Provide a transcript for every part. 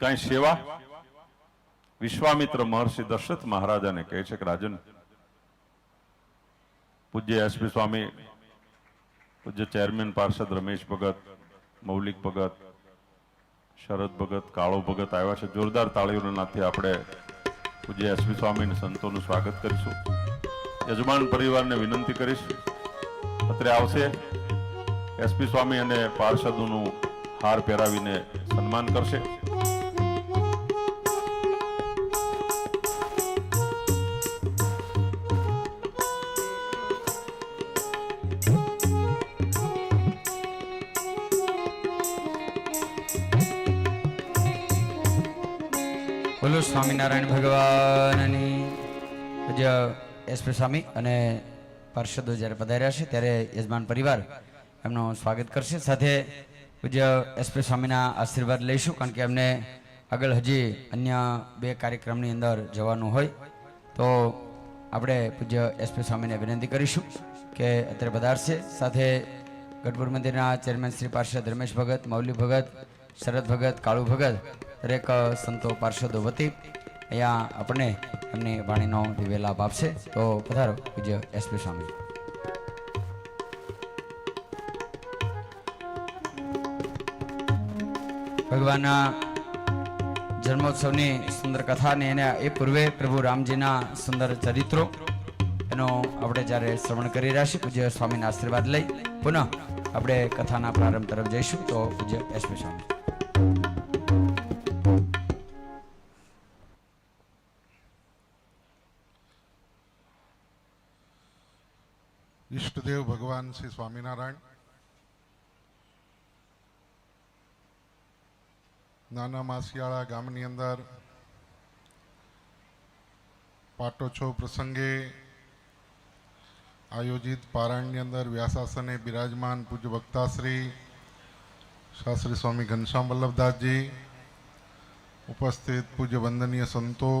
કઈ સેવા? વિશ્વામિત્ર મહર્ષિ દશરથ મહારાજાને કહે છે કે, રાજન, પૂજ્ય એસપી સ્વામી, પૂજ્ય ચેરમેન પાર્ષદ રમેશ ભગત, મૌલિક ભગત, શરદ ભગત, કાળો ભગત આવ્યા છે. જોરદાર તાળીઓના નાથે આપણે પૂજ્ય એસપી સ્વામી સંતોનું સ્વાગત કરીશું. યજમાન પરિવારને વિનંતી કરીશ. અત્રે આવશે એસપી સ્વામી અને પાર્ષદોનું હાર પહેરાવીને સન્માન કરશે. બોલો, સ્વામિનારાયણ ભગવાનની. પૂજ્ય એસપી સ્વામી અને પાર્ષદો જ્યારે પધાર્યા છે, ત્યારે યજમાન પરિવાર એમનું સ્વાગત કરશે. સાથે પૂજ્ય એસપી સ્વામીના આશીર્વાદ લઈશું, કારણ કે એમને આગળ હજી અન્ય બે કાર્યક્રમની અંદર જવાનું હોય. તો આપણે પૂજ્ય એસપી સ્વામીને વિનંતી કરીશું કે અત્યારે પધારશે. સાથે ગઢપુર મંદિરના ચેરમેન શ્રી પાર્ષદ રમેશ ભગત, મૌલી ભગત, શરદ ભગત, કાળુ ભગત દરેક સંતો પાર્ષદો વતી અહીંયા આપણને એમની વાણીનો દિવ્ય લાભ આપશે. તો પધારો, પૂજ્ય એસપી સ્વામી ભગવાનના જન્મોત્સવની સુંદર કથા અને એને એ પૂર્વે પ્રભુ રામજીના સુંદર ચરિત્રો એનો આપણે જ્યારે શ્રવણ કરી રહ્યા છીએ, પૂજ્ય સ્વામીના આશીર્વાદ લઈ પુનઃ આપણે કથાના પ્રારંભ તરફ જઈશું. તો પૂજ્ય એસપી સ્વામી ઈષ્ટદેવ ભગવાન શ્રી સ્વામિનારાયણ નાના માસિયાળા ગામની અંદર પાટોત્સવ પ્રસંગે આયોજિત પારાયણની અંદર વ્યાસાસને બિરાજમાન પૂજ્ય વક્તાશ્રી શાસ્ત્રી સ્વામી ઘનશ્યામ વલ્લભદાસજી ઉપસ્થિત પૂજ્ય વંદનીય સંતો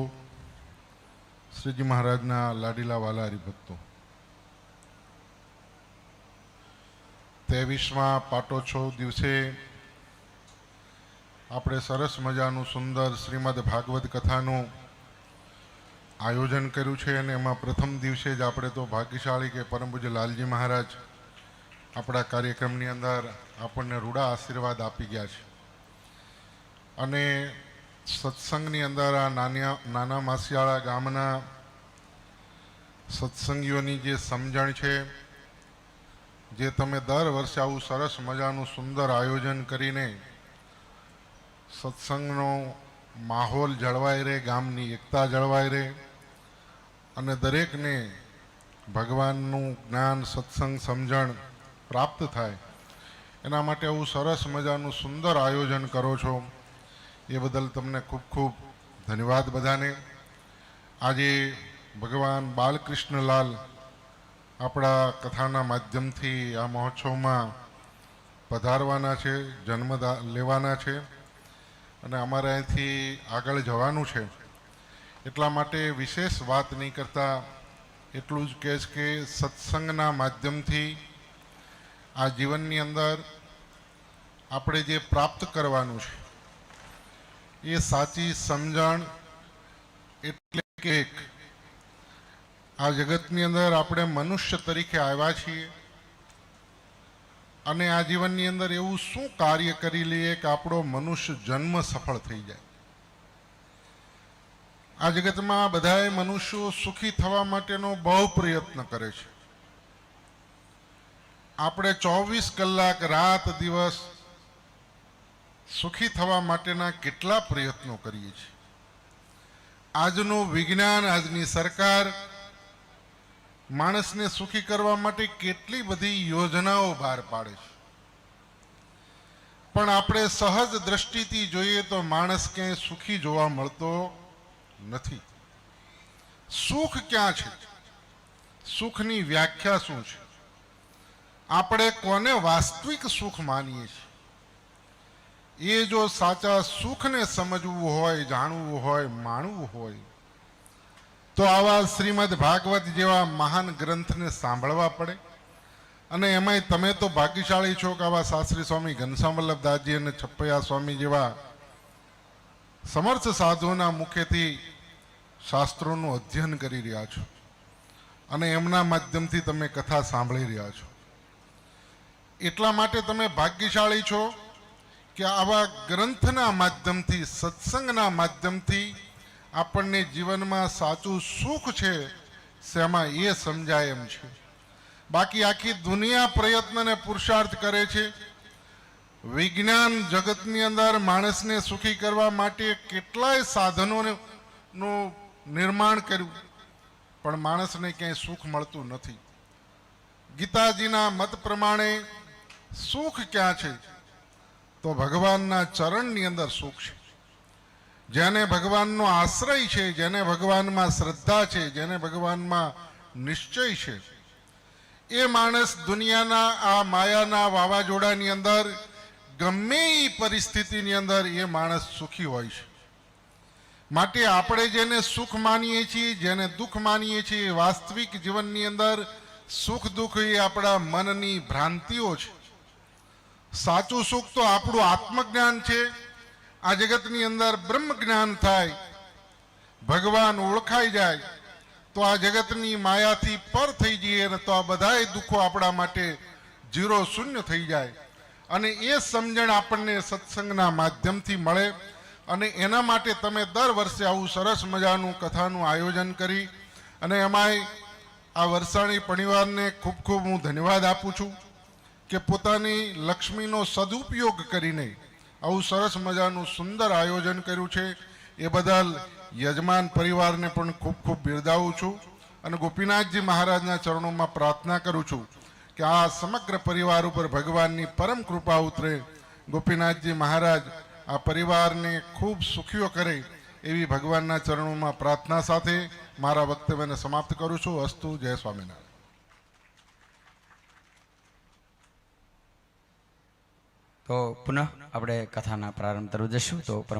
શ્રીજી મહારાજના લાડીલા વાલા હરિભક્તો ત્રેવીસમાં પાટોત્સવ દિવસે આપણે સરસ મજાનું સુંદર શ્રીમદ ભાગવત કથાનું આયોજન કર્યું છે અને એમાં પ્રથમ દિવસે જ આપણે તો ભાગ્યશાળી કે પરમ પૂજ્ય લાલજી મહારાજ આપણા કાર્યક્રમની અંદર આપણને રૂડા આશીર્વાદ આપી ગયા છે. અને સત્સંગની અંદર આ નાના નાના માસિયાળા ગામના સત્સંગીઓની જે સમજણ છે જે તમે દર વર્ષે આવું સરસ મજાનું સુંદર આયોજન કરીને સત્સંગનો માહોલ જળવાઈ રહે, ગામની એકતા જળવાઈ રહે અને દરેકને ભગવાનનું જ્ઞાન, સત્સંગ, સમજણ પ્રાપ્ત થાય. એના માટે આવું સરસ મજાનું સુંદર આયોજન કરો છો. એ બદલ તમને ખૂબ ખૂબ ધન્યવાદ બધાને. આજે ભગવાન બાલકૃષ્ણલાલ આપણા કથાના માધ્યમથી આ મહોત્સવમાં પધારવાના છે, જન્મ લેવાના છે અને અમારે અહીંથી આગળ જવાનું છે. એટલા માટે વિશેષ વાત નહીં કરતા, એટલું જ કહેશ કે સત્સંગના માધ્યમથી આ જીવનની અંદર આપણે જે પ્રાપ્ત કરવાનું છે, એ સાચી સમજણ એટલે કે આ જગતની અંદર આપણે મનુષ્ય તરીકે આવ્યા છીએ. અને આ જીવનની અંદર એવું શું કાર્ય કરી લઈએ કે આપણો મનુષ્ય જન્મ સફળ થઈ જાય. આ જગતમાં બધાએ મનુષ્યો સુખી થવા માટેનો બહુ પ્રયત્ન કરે છે. આપણે ચોવીસ કલાક રાત દિવસ સુખી થવા માટેના કેટલા પ્રયત્નો કરીએ છીએ. આજનું વિજ્ઞાન, આજની સરકાર માણસને સુખી કરવા માટે કેટલી બધી યોજનાઓ બહાર પાડે છે. પણ આપણે સહજ દ્રષ્ટિથી જોઈએ તો માણસ ક્યાંય સુખી જોવા મળતો નથી. સુખ ક્યાં છે? સુખની વ્યાખ્યા શું છે? આપણે કોને વાસ્તવિક સુખ માનીએ છીએ? એ જો સાચા સુખને સમજવું હોય, જાણવું હોય, માણવું હોય તો આવા શ્રીમદ ભાગવત જેવા મહાન ગ્રંથને સાંભળવા પડે. અને એમાંય તમે તો ભાગ્યશાળી છો કે આવા શાસ્ત્રી સ્વામી ઘનશ્યામ વલ્લભદાસજી અને છપ્પૈયા સ્વામી જેવા સમર્થ સાધુઓના મુખેથી શાસ્ત્રોનું અધ્યયન કરી રહ્યા છો. અને એમના માધ્યમથી તમે કથા સાંભળી રહ્યા છો. એટલા માટે તમે ભાગ્યશાળી છો કે આવા ગ્રંથના માધ્યમથી, સત્સંગના માધ્યમથી આપણને જીવનમાં સાચું સુખ છે શેમાં એ સમજાય એમ છે. બાકી આખી દુનિયા પ્રયત્નને પુરુષાર્થ કરે છે. વિજ્ઞાન જગતની અંદર માણસને સુખી કરવા માટે કેટલાય સાધનોનું નિર્માણ કર્યું. પણ માણસને ક્યાંય સુખ મળતું નથી. ગીતાજીના મત પ્રમાણે સુખ ક્યાં છે? તો ભગવાનના ચરણની અંદર સુખ છે. જેને ભગવાનનો આશ્રય છે, જેને ભગવાનમાં શ્રદ્ધા છે, જેને ભગવાનમાં નિશ્ચય છે. એ માણસ દુનિયાના, આ માયાના વાવાઝોડાની અંદર, ગમે એ પરિસ્થિતિની અંદર એ માણસ સુખી હોય છે. માટે આપણે જેને સુખ માનીએ છીએ, જેને દુઃખ માનીએ છીએ વાસ્તવિક જીવનની અંદર સુખ દુઃખ એ આપણા મનની ભ્રાંતિઓ છે. સાચું સુખ તો આપણું આત્મજ્ઞાન છે. આ જગતની અંદર બ્રહ્મ જ્ઞાન થાય, ભગવાન ઓળખાઈ જાય, તો આ જગતની માયાથી પર થઈ જઈએ ને તો આ બધાય દુઃખો આપણા માટે જીરો શૂન્ય થઈ જાય. અને એ સમજણ આપણને સત્સંગના માધ્યમથી મળે અને એના માટે તમે દર વર્ષે આવું સરસ મજાનું કથાનું આયોજન કરી અને એમાંય આ વરસાણી પરિવારને ખૂબ ખૂબ હું ધન્યવાદ આપું છું કે પોતાની લક્ષ્મીનો સદુપયોગ કરીને આવું સરસ મજાનું સુંદર આયોજન કર્યું છે. એ બદલ યજમાન પરિવારને પણ ખૂબ ખૂબ બિરદાવું છું અને ગોપીનાથજી મહારાજના ચરણોમાં પ્રાર્થના કરું છું કે આ સમગ્ર પરિવાર ઉપર ભગવાનની પરમ કૃપા ઉતરે. ગોપીનાથજી મહારાજ આ પરિવારને ખૂબ સુખીઓ કરે એવી ભગવાનના ચરણોમાં પ્રાર્થના સાથે મારા વક્તવ્યને સમાપ્ત કરું છું. અસ્તુ, જય સ્વામિનારાયણ. તો પુનઃ આપણે કથાના પ્રારંભ તરફ જશું તો પરમ